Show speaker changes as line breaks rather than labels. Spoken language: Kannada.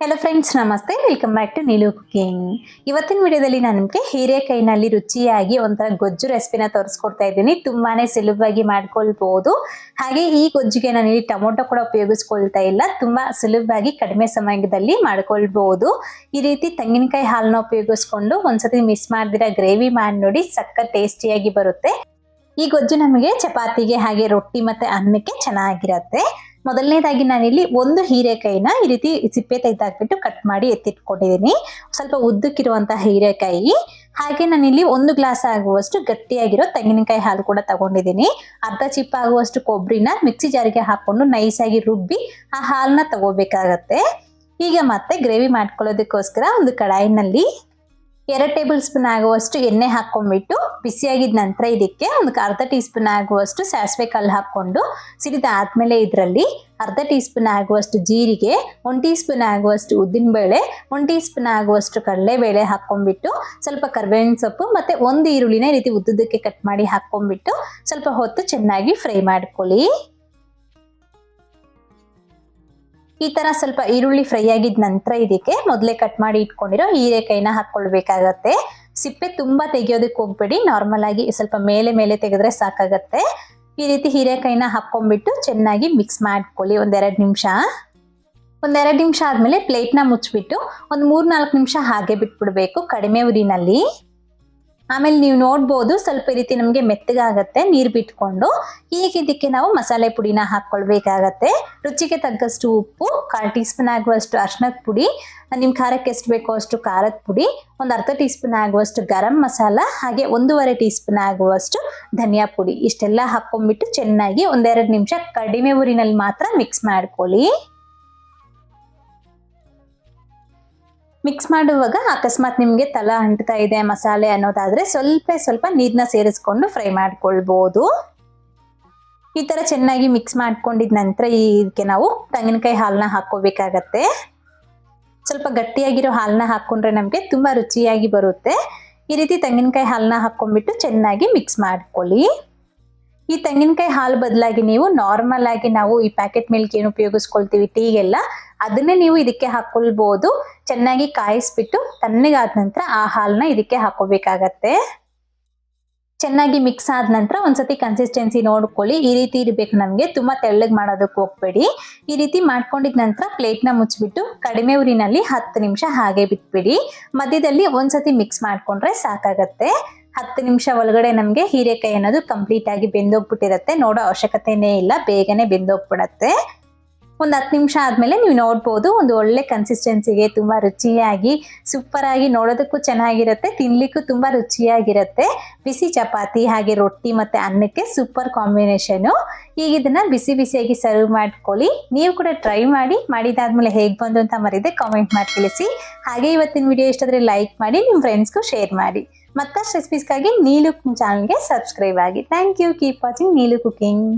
ಹಲೋ ಫ್ರೆಂಡ್ಸ್ ನಮಸ್ತೆ. Welcome back to Neelu cooking ಇವತ್ತಿನ ವಿಡಿಯೋದಲ್ಲಿ ನಾನು ನಿಮಗೆ ಹೀರೆಕಾಯಿನಲ್ಲಿ ರುಚಿಯಾಗಿ ಒಂಥರ ಗೊಜ್ಜು ರೆಸಿಪಿನ ತೋರಿಸ್ಕೊಡ್ತಾ ಇದ್ದೀನಿ. ತುಂಬಾ ಸುಲಭವಾಗಿ ಮಾಡ್ಕೊಳ್ಬೋದು. ಹಾಗೆ ಈ ಗೊಜ್ಜಿಗೆ ನಾನು ಇಲ್ಲಿ ಟೊಮೊಟೊ ಕೂಡ ಉಪಯೋಗಿಸ್ಕೊಳ್ತಾ ಇಲ್ಲ. ತುಂಬ ಸುಲಭವಾಗಿ ಕಡಿಮೆ ಸಮಯದಲ್ಲಿ ಮಾಡ್ಕೊಳ್ಬೋದು. ಈ ರೀತಿ ತೆಂಗಿನಕಾಯಿ ಹಾಲನ್ನ ಉಪಯೋಗಿಸ್ಕೊಂಡು ಒಂದ್ಸತಿ ಮಿಸ್ ಮಾಡ್ದಿರ ಗ್ರೇವಿ ಮಾಡಿ ನೋಡಿ ಸಕ್ಕ ಟೇಸ್ಟಿಯಾಗಿ ಬರುತ್ತೆ. ಈ ಗೊಜ್ಜು ನಮಗೆ ಚಪಾತಿಗೆ ಹಾಗೆ ರೊಟ್ಟಿ ಮತ್ತು ಅನ್ನಕ್ಕೆ ಚೆನ್ನಾಗಿರತ್ತೆ. ಮೊದಲನೇದಾಗಿ ನಾನಿಲ್ಲಿ ಒಂದು ಹೀರೆಕಾಯಿನ ಈ ರೀತಿ ಸಿಪ್ಪೆ ತೆಗೆದಾಕ್ಬಿಟ್ಟು ಕಟ್ ಮಾಡಿ ಎತ್ತಿಟ್ಕೊಂಡಿದ್ದೀನಿ. ಸ್ವಲ್ಪ ಉದ್ದಕ್ಕಿರುವಂತಹ ಹೀರೆಕಾಯಿ, ಹಾಗೆ ನಾನಿಲ್ಲಿ ಒಂದು ಗ್ಲಾಸ್ ಆಗುವಷ್ಟು ಗಟ್ಟಿಯಾಗಿರೋ ತೆಂಗಿನಕಾಯಿ ಹಾಲು ಕೂಡ ತಗೊಂಡಿದ್ದೀನಿ. ಅರ್ಧ ಚಿಪ್ಪ ಆಗುವಷ್ಟು ಕೊಬ್ಬರಿನ ಮಿಕ್ಸಿ ಜಾರಿಗೆ ಹಾಕೊಂಡು ನೈಸಾಗಿ ರುಬ್ಬಿ ಆ ಹಾಲನ್ನ ತಗೋಬೇಕಾಗತ್ತೆ. ಈಗ ಮತ್ತೆ ಗ್ರೇವಿ ಮಾಡ್ಕೊಳ್ಳೋದಕ್ಕೋಸ್ಕರ ಒಂದು ಕಡಾಯಿನಲ್ಲಿ ಎರಡು ಟೇಬಲ್ ಸ್ಪೂನ್ ಆಗುವಷ್ಟು ಎಣ್ಣೆ ಹಾಕೊಂಡ್ಬಿಟ್ಟು ಬಿಸಿಯಾಗಿದ ನಂತರ ಇದಕ್ಕೆ ಒಂದು ಅರ್ಧ ಟೀ ಸ್ಪೂನ್ ಆಗುವಷ್ಟು ಸಾಸಿವೆ ಕಲ್ಲು ಹಾಕ್ಕೊಂಡು ಸಿಡಿದ ಮೇಲೆ ಇದರಲ್ಲಿ ಅರ್ಧ ಟೀ ಸ್ಪೂನ್ ಆಗುವಷ್ಟು ಜೀರಿಗೆ, ಒಂದು ಟೀ ಸ್ಪೂನ್ ಆಗುವಷ್ಟು ಉದ್ದಿನಬೇಳೆ, ಒಂದು ಟೀ ಸ್ಪೂನ್ ಆಗುವಷ್ಟು ಕಡಲೆಬೇಳೆ ಹಾಕ್ಕೊಂಡ್ಬಿಟ್ಟು ಸ್ವಲ್ಪ ಕರ್ಬೇವಿನ ಸೊಪ್ಪು ಮತ್ತು ಒಂದು ಈರುಳ್ಳಿನ ರೀತಿ ಉದ್ದುದಕ್ಕೆ ಕಟ್ ಮಾಡಿ ಹಾಕ್ಕೊಂಡ್ಬಿಟ್ಟು ಸ್ವಲ್ಪ ಹೊತ್ತು ಚೆನ್ನಾಗಿ ಫ್ರೈ ಮಾಡ್ಕೊಳ್ಳಿ. ಈ ತರ ಸ್ವಲ್ಪ ಈರುಳ್ಳಿ ಫ್ರೈ ಆಗಿದ ನಂತರ ಇದಕ್ಕೆ ಮೊದಲೇ ಕಟ್ ಮಾಡಿ ಇಟ್ಕೊಂಡಿರೋ ಹೀರೆಕಾಯಿನ ಹಾಕೊಳ್ಬೇಕಾಗತ್ತೆ ಸಿಪ್ಪೆ ತುಂಬಾ ತೆಗಿಯೋದಕ್ಕೆ ಹೋಗ್ಬೇಡಿ. ನಾರ್ಮಲ್ ಆಗಿ ಸ್ವಲ್ಪ ಮೇಲೆ ಮೇಲೆ ತೆಗೆದ್ರೆ ಸಾಕಾಗತ್ತೆ. ಈ ರೀತಿ ಹೀರೆಕಾಯಿನ ಹಾಕೊಂಡ್ಬಿಟ್ಟು ಚೆನ್ನಾಗಿ ಮಿಕ್ಸ್ ಮಾಡ್ಕೊಳ್ಳಿ ಒಂದೆರಡು ನಿಮಿಷ. ಒಂದೆರಡು ನಿಮಿಷ ಆದಮೇಲೆ ಪ್ಲೇಟ್ನ ಮುಚ್ಚಿಬಿಟ್ಟು ಒಂದು ಮೂರು ನಾಲ್ಕು ನಿಮಿಷ ಹಾಗೆ ಬಿಟ್ಬಿಡ್ಬೇಕು ಕಡಿಮೆ ಉರಿನಲ್ಲಿ. ಆಮೇಲೆ ನೀವು ನೋಡ್ಬೋದು ಸ್ವಲ್ಪ ಈ ರೀತಿ ನಮಗೆ ಮೆತ್ತಗಾಗತ್ತೆ ನೀರು ಬಿಟ್ಕೊಂಡು. ಈಗ ಇದಕ್ಕೆ ನಾವು ಮಸಾಲೆ ಪುಡಿನ ಹಾಕ್ಕೊಳ್ಬೇಕಾಗತ್ತೆ ರುಚಿಗೆ ತಗ್ಗಷ್ಟು ಉಪ್ಪು, ಕಾಲು ಟೀ ಸ್ಪೂನ್ ಆಗುವಷ್ಟು ಅರ್ಶಿನದ ಪುಡಿ ನಿಮ್ಮ ಖಾರಕ್ಕೆ ಎಷ್ಟು ಬೇಕೋ ಅಷ್ಟು ಖಾರದ ಪುಡಿ, ಒಂದು ಅರ್ಧ ಟೀ ಸ್ಪೂನ್ ಆಗುವಷ್ಟು ಗರಂ ಮಸಾಲ, ಹಾಗೆ ಒಂದೂವರೆ ಟೀ ಸ್ಪೂನ್ ಆಗುವಷ್ಟು ಧನಿಯಾ ಪುಡಿ. ಇಷ್ಟೆಲ್ಲ ಹಾಕ್ಕೊಂಡ್ಬಿಟ್ಟು ಚೆನ್ನಾಗಿ ಒಂದೆರಡು ನಿಮಿಷ ಕಡಿಮೆ ಊರಿನಲ್ಲಿ ಮಾತ್ರ ಮಿಕ್ಸ್ ಮಾಡ್ಕೊಳ್ಳಿ. ಮಿಕ್ಸ್ ಮಾಡುವಾಗ ಅಕಸ್ಮಾತ್ ನಿಮಗೆ ತಲ ಅಂಟ್ತಾ ಇದೆ ಮಸಾಲೆ ಅನ್ನೋದಾದ್ರೆ ಸ್ವಲ್ಪ ಸ್ವಲ್ಪ ನೀರನ್ನ ಸೇರಿಸ್ಕೊಂಡು ಫ್ರೈ ಮಾಡ್ಕೊಳ್ಬೋದು. ಈ ಥರ ಚೆನ್ನಾಗಿ ಮಿಕ್ಸ್ ಮಾಡ್ಕೊಂಡಿದ ನಂತರ ಇದಕ್ಕೆ ನಾವು ತೆಂಗಿನಕಾಯಿ ಹಾಲನ್ನ ಹಾಕ್ಕೋಬೇಕಾಗತ್ತೆ. ಸ್ವಲ್ಪ ಗಟ್ಟಿಯಾಗಿರೋ ಹಾಲನ್ನ ಹಾಕ್ಕೊಂಡ್ರೆ ನಮಗೆ ತುಂಬ ರುಚಿಯಾಗಿ ಬರುತ್ತೆ. ಈ ರೀತಿ ತೆಂಗಿನಕಾಯಿ ಹಾಲನ್ನ ಹಾಕ್ಕೊಂಡ್ಬಿಟ್ಟು ಚೆನ್ನಾಗಿ ಮಿಕ್ಸ್ ಮಾಡ್ಕೊಳ್ಳಿ. ಈ ತೆಂಗಿನಕಾಯಿ ಹಾಲು ಬದಲಾಗಿ ನೀವು ನಾರ್ಮಲ್ ಆಗಿ ನಾವು ಈ ಪ್ಯಾಕೆಟ್ ಮಿಲ್ಕ್ ಏನು ಉಪಯೋಗಿಸ್ಕೊಳ್ತೀವಿ ಟೀಗೆಲ್ಲ ಅದನ್ನೇ ನೀವು ಇದಕ್ಕೆ ಹಾಕೊಳ್ಬಹುದು ಚೆನ್ನಾಗಿ ಕಾಯಿಸ್ಬಿಟ್ಟು ತಣ್ಣಗಾದ ನಂತರ ಆ ಹಾಲನ್ನ ಇದಕ್ಕೆ ಹಾಕೋಬೇಕಾಗತ್ತೆ. ಚೆನ್ನಾಗಿ ಮಿಕ್ಸ್ ಆದ ನಂತರ ಒಂದ್ಸತಿ ಕನ್ಸಿಸ್ಟೆನ್ಸಿ ನೋಡ್ಕೊಳ್ಳಿ. ಈ ರೀತಿ ಇರಬೇಕು ನಮಗೆ. ತುಂಬಾ ತೆಳ್ಳಗೆ ಮಾಡೋದಕ್ಕೆ ಹೋಗ್ಬೇಡಿ. ಈ ರೀತಿ ಮಾಡ್ಕೊಂಡಿದ ನಂತರ ಪ್ಲೇಟ್ನ ಮುಚ್ಚಿಬಿಟ್ಟು ಕಡಿಮೆ ಊರಿನಲ್ಲಿ ಹತ್ತು ನಿಮಿಷ ಹಾಗೆ ಬಿಟ್ಬಿಡಿ. ಮಧ್ಯದಲ್ಲಿ ಒಂದ್ಸತಿ ಮಿಕ್ಸ್ ಮಾಡ್ಕೊಂಡ್ರೆ ಸಾಕಾಗತ್ತೆ. ಹತ್ತು ನಿಮಿಷ ಒಳಗಡೆ ನಮಗೆ ಹೀರೆಕಾಯಿ ಅನ್ನೋದು ಕಂಪ್ಲೀಟ್ ಆಗಿ ಬೆಂದೋಗ್ಬಿಟ್ಟಿರುತ್ತೆ. ನೋಡೋ ಅವಶ್ಯಕತೆನೇ ಇಲ್ಲ, ಬೇಗನೆ ಬೆಂದೋಗ್ಬಿಡತ್ತೆ. ಒಂದು ಹತ್ತು ನಿಮಿಷ ಆದಮೇಲೆ ನೀವು ನೋಡ್ಬೋದು, ಒಂದು ಒಳ್ಳೆ ಕನ್ಸಿಸ್ಟೆನ್ಸಿಗೆ ತುಂಬ ರುಚಿಯಾಗಿ ಸೂಪರ್ ಆಗಿ ನೋಡೋದಕ್ಕೂ ಚೆನ್ನಾಗಿರುತ್ತೆ, ತಿನ್ಲಿಕ್ಕೂ ತುಂಬ ರುಚಿಯಾಗಿರುತ್ತೆ. ಬಿಸಿ ಚಪಾತಿ ಹಾಗೆ ರೊಟ್ಟಿ ಮತ್ತು ಅನ್ನಕ್ಕೆ ಸೂಪರ್ ಕಾಂಬಿನೇಷನು ಈಗ ಇದನ್ನ ಬಿಸಿ ಬಿಸಿಯಾಗಿ ಸರ್ವ್ ಮಾಡ್ಕೊಳ್ಳಿ. ನೀವು ಕೂಡ ಟ್ರೈ ಮಾಡಿ, ಮಾಡಿದಾದ್ಮೇಲೆ ಹೇಗೆ ಬಂದು ಅಂತ ಮರಿದೆ ಕಾಮೆಂಟ್ ಮಾಡಿ ತಿಳಿಸಿ. ಹಾಗೆ ಇವತ್ತಿನ ವಿಡಿಯೋ ಇಷ್ಟಾದರೆ ಲೈಕ್ ಮಾಡಿ ನಿಮ್ಮ ಫ್ರೆಂಡ್ಸ್ಗೂ ಶೇರ್ ಮಾಡಿ. ಮತ್ತಷ್ಟು ರೆಸಿಪೀಸ್ಗಾಗಿ ನೀಲು ಚಾನಲ್ಗೆ ಸಬ್ಸ್ಕ್ರೈಬ್ ಆಗಿ. Thank you keep watching Neelu cooking.